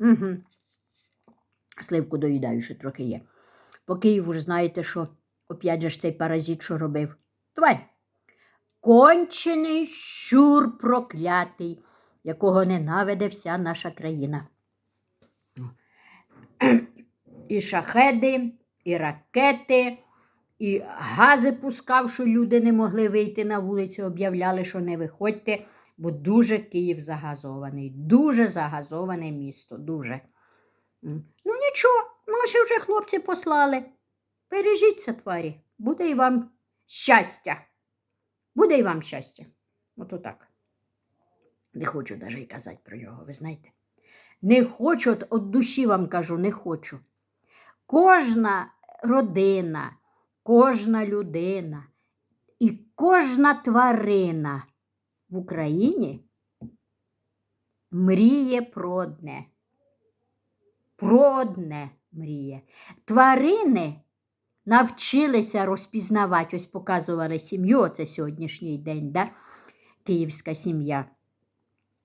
Угу. Сливку доїдаю, ще трохи є. По Києву ж знаєте, що оп'ять же ж цей паразит, що робив. Тварь. Кончений щур проклятий, якого ненавиде вся наша країна. І шахеди, і ракети, і гази пускав, що люди не могли вийти на вулицю, об'являли, що не виходьте, бо дуже Київ загазований, дуже загазоване місто, дуже. Ну нічого, наші вже хлопці послали. Бережіться, тварі, буде і вам щастя. Буде і вам щастя. Ото так. Не хочу навіть і казати про нього, ви знаєте. Не хочу, от, от душі вам кажу, не хочу. Кожна родина, кожна людина і кожна тварина в Україні мріє про одне. Про одне мріє. Тварини навчилися розпізнавати, ось показували сім'ю, оце сьогоднішній день, да? київська сім'я.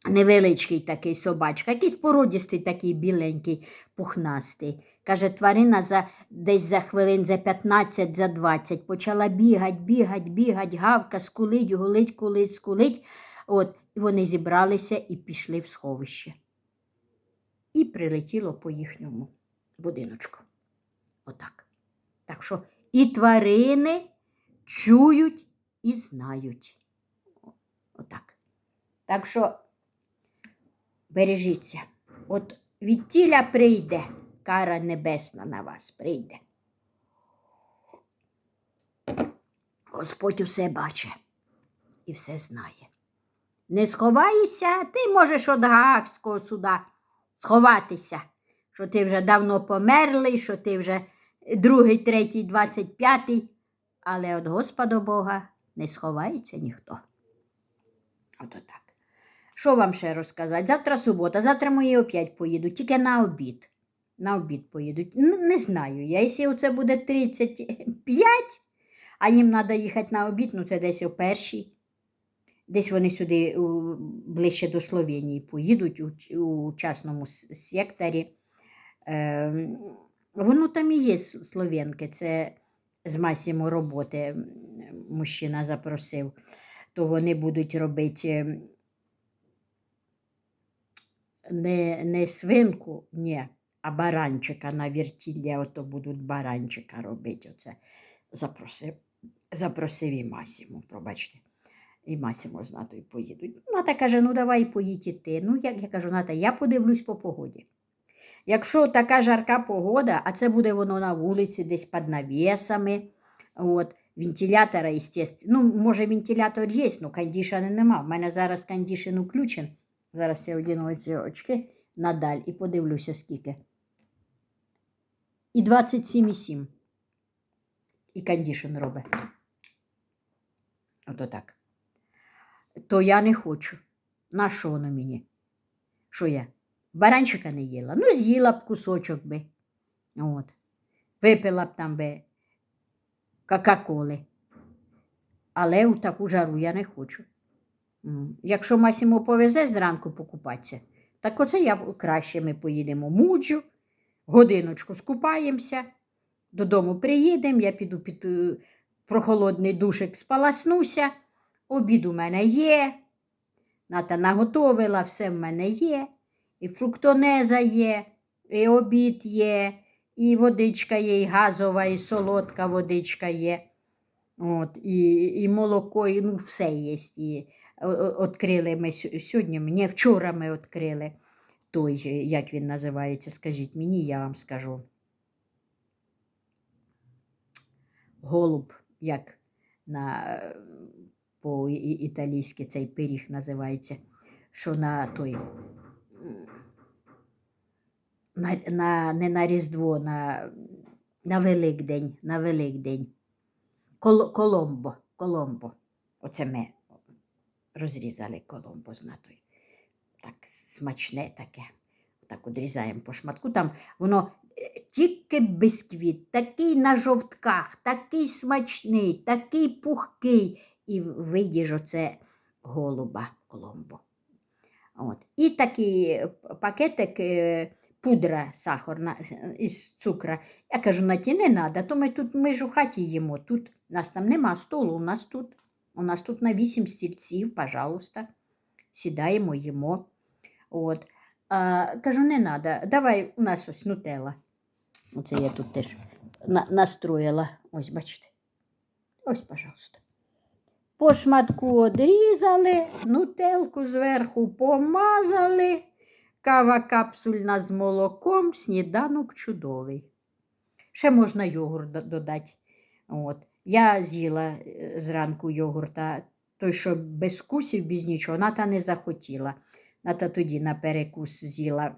Невеличкий такий собачка, якийсь породістий такий біленький, пухнастий. Каже, тварина за, десь за хвилин за 15, за 20 почала бігать, бігать, бігать, гавка, скулить, гулить, кулить, скулить. От, і вони зібралися і пішли в сховище. І прилетіло по їхньому будиночку. Отак. Так що і тварини чують і знають. Отак. Так що бережіться. От від тіля прийде, кара небесна на вас прийде. Господь усе бачить і все знає. Не сховайся, ти можеш від Гаагського суда сховатися, що ти вже давно померлий, що ти вже другий, третій, двадцять п'ятий, але від Господа Бога не сховається ніхто. Ото так. Що вам ще розказати? Завтра субота, завтра мої опять поїдуть, тільки на обід. На обід поїдуть. Не знаю. Я, якщо це буде 35, а їм треба їхати на обід, ну це десь о першій. Десь вони сюди ближче до Словенії поїдуть у, частному секторі. Е, воно там і є с- словенки, це з Масімо роботи мужчина запросив, то вони будуть робити ем, не, не свинку, ні, а баранчика на вертілля, ото будуть баранчика робити. Оце запросив, запросив і Масімо, пробачте. І Масімо з Натою поїдуть. Ната каже, ну давай поїдь і ти. Ну, як я кажу, Ната, я подивлюсь по погоді. Якщо така жарка погода, а це буде воно на вулиці, десь під навісами, от, вентилятора, естественно. Ну, може, вентилятор є, але кондішена нема. У мене зараз кондішн включен. Зараз я одіну оці очки надаль і подивлюся, скільки. І 27,7. І кондішн робить. Ото так. То я не хочу. На що воно мені? Що я? Баранчика не їла. Ну, з'їла б кусочок би. От. Випила б там би Кока-Коли. Але у таку жару я не хочу. Якщо Масімо повезе зранку покупатися, так оце я краще ми поїдемо муджу, годиночку скупаємося, додому приїдемо, я піду під е, прохолодний душик спаласнуся, обід у мене є, ната наготовила, все в мене є, і фруктонеза є, і обід є, і водичка є, і газова, і солодка водичка є. От, і, і молоко, і ну, все є. І, о- Открили ми сьогодні, мені вчора ми відкрили той, як він називається, скажіть мені, я вам скажу. Голуб, як на, по італійськи цей пиріг називається, що на той. На, на, не на Різдво, на, на Великдень, на Великдень. Кол, Коломбо, Коломбо. Оце ми розрізали коломбо з натою. Так смачне таке. Так одрізаємо по шматку. Там воно е, тільки бисквіт, такий на жовтках, такий смачний, такий пухкий. І вийдеш оце голуба коломбо. От. І такий е, пакетик е, пудра сахарна із цукра. Я кажу, Наті, не треба, то ми тут ми ж у хаті їмо. Тут нас там нема столу, у нас тут. У нас тут на вісім стільців, пожалуйста. Сідаємо, їмо. От. А, кажу, не треба, давай у нас ось нутелла. Оце я тут теж на, настроїла. Ось, бачите. Ось, пожалуйста. По шматку одрізали, нутелку зверху помазали, кава капсульна з молоком, сніданок чудовий. Ще можна йогурт додати. От. Я з'їла е, зранку йогурта, той, що без кусів, без нічого, Ната не захотіла. Ната тоді на перекус з'їла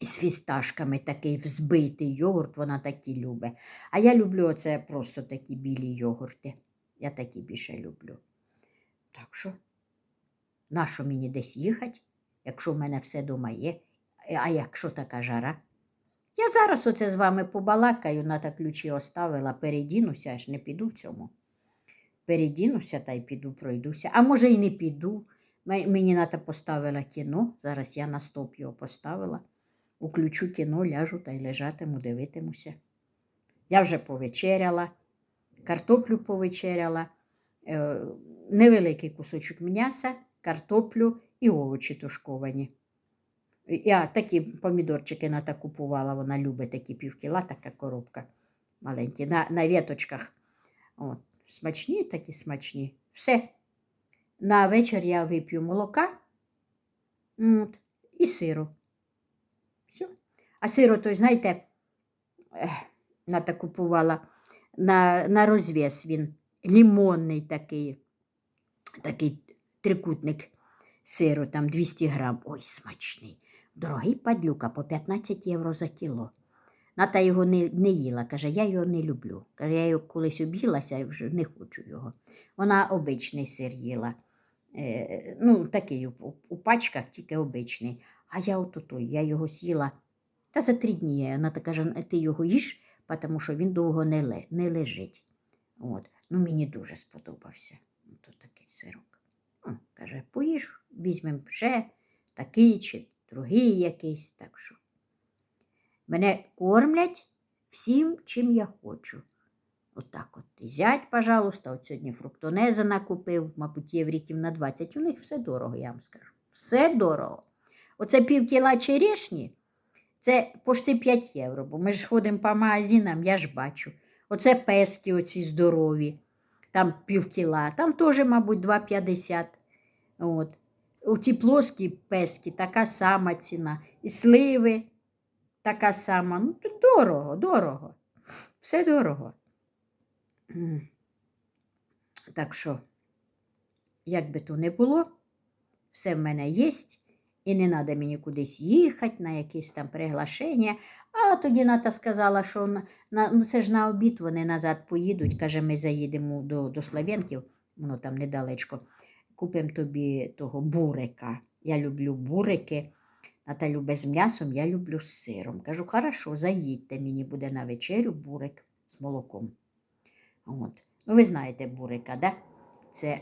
з фісташками такий взбитий йогурт, вона такі любить. А я люблю оце просто такі білі йогурти. Я такі більше люблю. Так що, нащо мені десь їхати, якщо в мене все дома є, а якщо така жара? Я зараз оце з вами побалакаю, Ната ключі оставила, передінуся, аж не піду в цьому. Передінуся та й піду, пройдуся. А може й не піду. Ме- Мені Ната поставила кіно, зараз я на стоп його поставила. Уключу кіно, ляжу та й лежатиму, дивитимуся. Я вже повечеряла, картоплю повечеряла, е, невеликий кусочок м'яса, картоплю і овочі тушковані. Я такі помідорчики Ната купувала, вона любить такі півкіла, така коробка маленькі, на, на віточках. От. Смачні, такі смачні. Все. На вечір я вип'ю молока от, і сиру. Все. А сиру, той, знаєте, Ната купувала на, на розв'яз він. Лімонний такий, такий трикутник сиру, там 200 грам. Ой, смачний. Дорогий падлюка по 15 євро за кіло. Ната його не, не їла, каже, я його не люблю. Каже, я його колись об'їлася і вже не хочу його. Вона обичний сир їла. Е, ну, такий у, пачках, тільки обичний. А я от той, я його з'їла. Та за три дні. Вона так каже, ти його їж, тому що він довго не, не лежить. От. Ну, мені дуже сподобався. Ото такий сирок. О, каже, поїж, візьмемо ще такий чи другий якийсь. Так що. Мене кормлять всім, чим я хочу. Отак от. І зять, пожалуйста, от сьогодні фруктонеза накупив, мабуть, євріків на 20. У них все дорого, я вам скажу. Все дорого. Оце пів кіла черешні, це почти 5 євро, бо ми ж ходимо по магазинам, я ж бачу. Оце пески оці здорові, там пів кіла, там теж, мабуть, 2,50. От. Оці плоскі пески, така сама ціна. І сливи така сама. Ну, дорого, дорого. Все дорого. Так що, як би то не було, все в мене є, і не треба мені кудись їхати на якісь там приглашення. А тоді Ната сказала, що на, на, ну це ж на обід вони назад поїдуть. Каже, ми заїдемо до, до Слав'янків, воно там недалечко. Купимо тобі того бурика. Я люблю бурики. Ната любить з м'ясом, я люблю з сиром. Кажу, хорошо, заїдьте, мені буде на вечерю бурик з молоком. От. Ну, ви знаєте бурика, да? Це.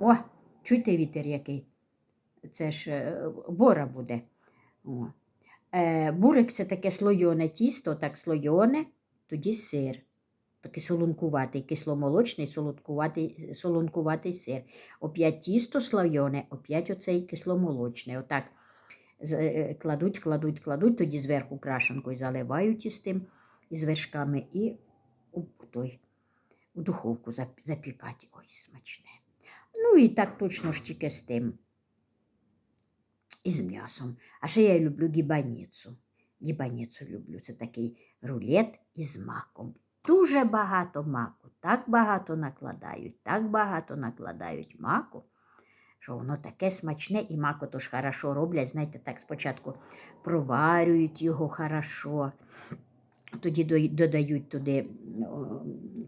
О, чуєте вітер який? Це ж е, бора буде. О. Е, бурик це таке слойоне тісто, так слойоне, тоді сир. Такий солонкуватий, кисломолочний, солодкуватий, солонкуватий сир. Оп'ять тісто слойоне, оп'ять оцей кисломолочний. Отак е, кладуть, кладуть, кладуть, тоді зверху крашенкою заливають із тим, із вершками і у той, у духовку зап- запікати. Ой, смачне. Ну і так точно ж тільки з тим. І з м'ясом. А ще я люблю гібаніцу. Гібаніцу люблю. Це такий рулет із маком. Дуже багато маку, так багато накладають, так багато накладають маку, що воно таке смачне, і маку то ж хорошо роблять. Знаєте, так спочатку проварюють його хорошо, тоді додають туди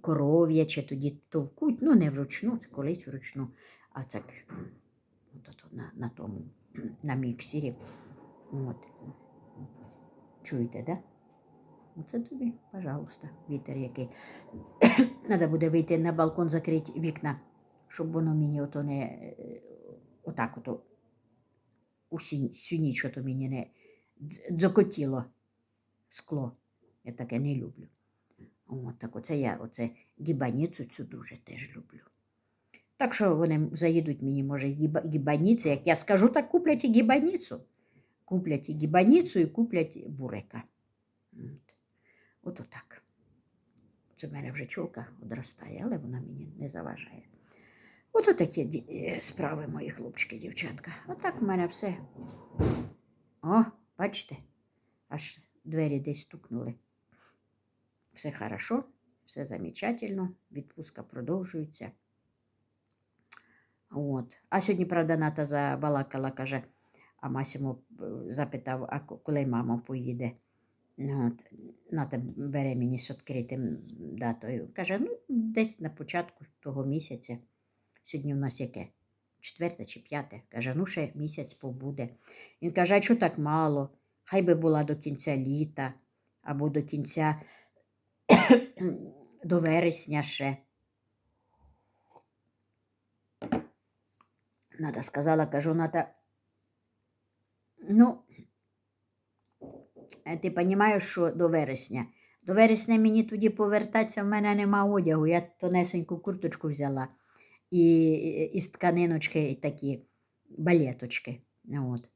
коров'яче, тоді товкуть, ну не вручну, це колись вручну, а так от, от, на, на тому, на міксері. От. Чуєте, да? Оце тобі, пожалуйста, вітер який. Треба буде вийти на балкон, закрити вікна, щоб воно мені ото не е, отак ото усі всю ніч мені не, дзокотіло скло. Я таке не люблю. От, так оце я оце гібаніцу цю дуже теж люблю. Так що вони заїдуть мені, може, гіба- гібаніці. Як я скажу, так куплять і гібаніцу. Куплять і гібаніцу, і куплять бурека. От, от отак. Це в мене вже чолка одростає, але вона мені не заважає. Ото такі е, справи, мої хлопчики, дівчатка. Отак в мене все. О, бачите, аж двері десь стукнули. Все хорошо, все замечательно, відпустка продовжується. От. А сьогодні, правда, Ната забалакала, каже, а Масімо е, запитав, а коли мама поїде. От. Ната бере мені з відкритим датою. Каже, ну, десь на початку того місяця. Сьогодні у нас яке? Четверте чи п'яте. Каже, ну ще місяць побуде. Він каже, а чого так мало? Хай би була до кінця літа або до кінця до вересня ще. Ната сказала, кажу, Ната, ну, е, ти розумієш, що до вересня. До вересня мені тоді повертатися, в мене нема одягу. Я тонесеньку курточку взяла і із тканиночки і такі балеточки. От.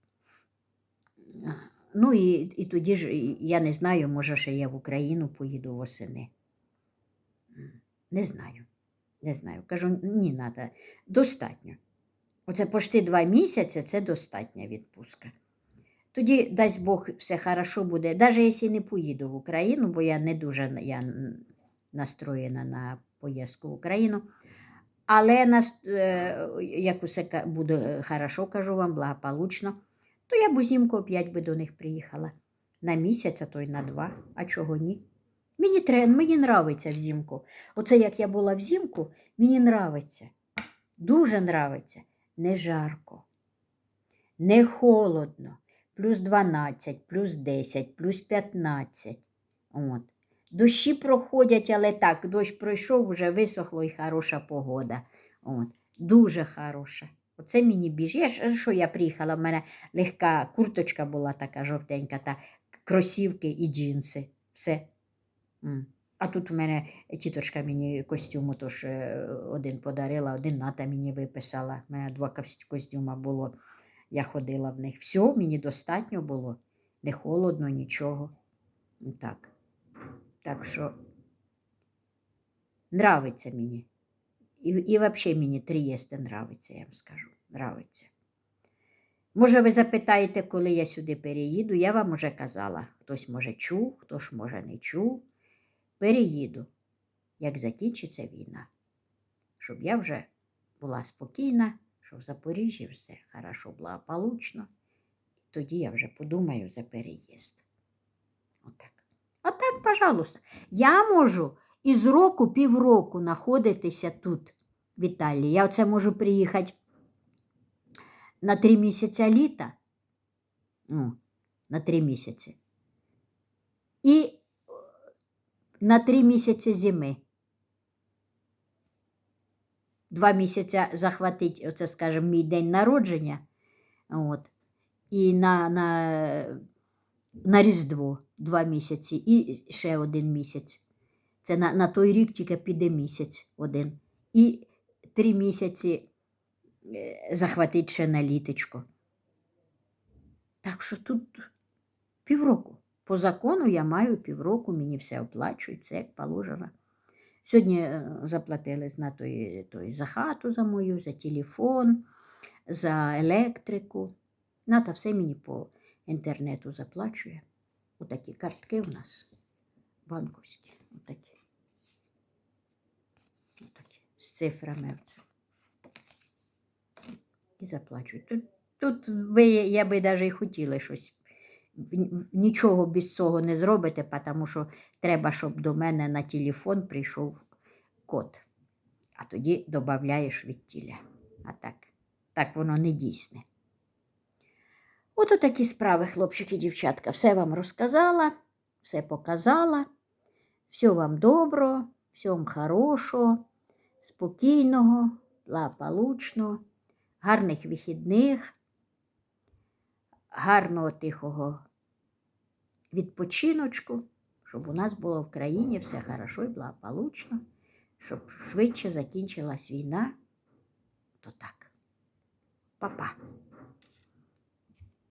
Ну і, і тоді ж, я не знаю, може, ще я в Україну поїду восени. Не знаю. Не знаю. Кажу, ні, надо, достатньо. Оце почти два місяці це достатня відпустка. Тоді, дасть Бог, все хорошо буде. Навіть якщо не поїду в Україну, бо я не дуже я настроєна на поїздку в Україну. Але е, як усе буде е, хорошо, кажу вам, благополучно, то я б узимку опять би до них приїхала. На місяць, а то й на два. А чого ні? Мені треба, мені нравиться взимку. Оце як я була взимку, мені нравиться. Дуже нравиться. Не жарко, не холодно. Плюс 12, плюс 10, плюс 15. От. Дощі проходять, але так, дощ пройшов, вже висохло і хороша погода. От. Дуже хороша. Оце мені більше. Я ж що я приїхала, в мене легка курточка була така жовтенька, та кросівки і джинси. Все. А тут у мене тіточка мені костюм тож один подарила, один ната мені виписала. У мене два кос- костюма було. Я ходила в них. Все, мені достатньо було. Не холодно, нічого. Так. Так що нравиться мені. І, і взагалі мені Трієсте нравиться, я вам скажу. Нравиться. Може, ви запитаєте, коли я сюди переїду, я вам уже казала. Хтось може чув, хтось може не чув. Переїду, як закінчиться війна, щоб я вже була спокійна, що в Запоріжжі все хорошо, благополучно. Тоді я вже подумаю за переїзд. Отак. Отак, пожалуйста. Я можу із року півроку знаходитися тут, в Італії. Я оце можу приїхати на три місяці літа. Ну, на три місяці. І е, на три місяці зими. Два місяці захватить, оце, скажімо, мій день народження. От, і на, на, на Різдво два місяці, і ще один місяць. Це на, на той рік тільки піде місяць один. І три місяці е, захватить ще на літочко. Так що тут півроку. По закону я маю півроку, мені все оплачують, все як положено. Сьогодні е, заплатили на той, той, за хату за мою, за телефон, за електрику. Ната все мені по інтернету заплачує. Отакі картки у нас банковські. Отакі. Отакі. З цифрами. І заплачують. Тут, тут ви, я би навіть і хотіла щось. Нічого без цього не зробите, тому що треба, щоб до мене на телефон прийшов код. А тоді додаєш від тіля. А так, так воно не дійсне. Ото такі справи, хлопчики і дівчатка. Все вам розказала, все показала. Все вам доброго, всього хорошого, спокійного, благополучного, гарних вихідних, гарного тихого відпочиночку, щоб у нас було в країні все хорошо і благополучно, щоб швидше закінчилась війна. То так. Па-па.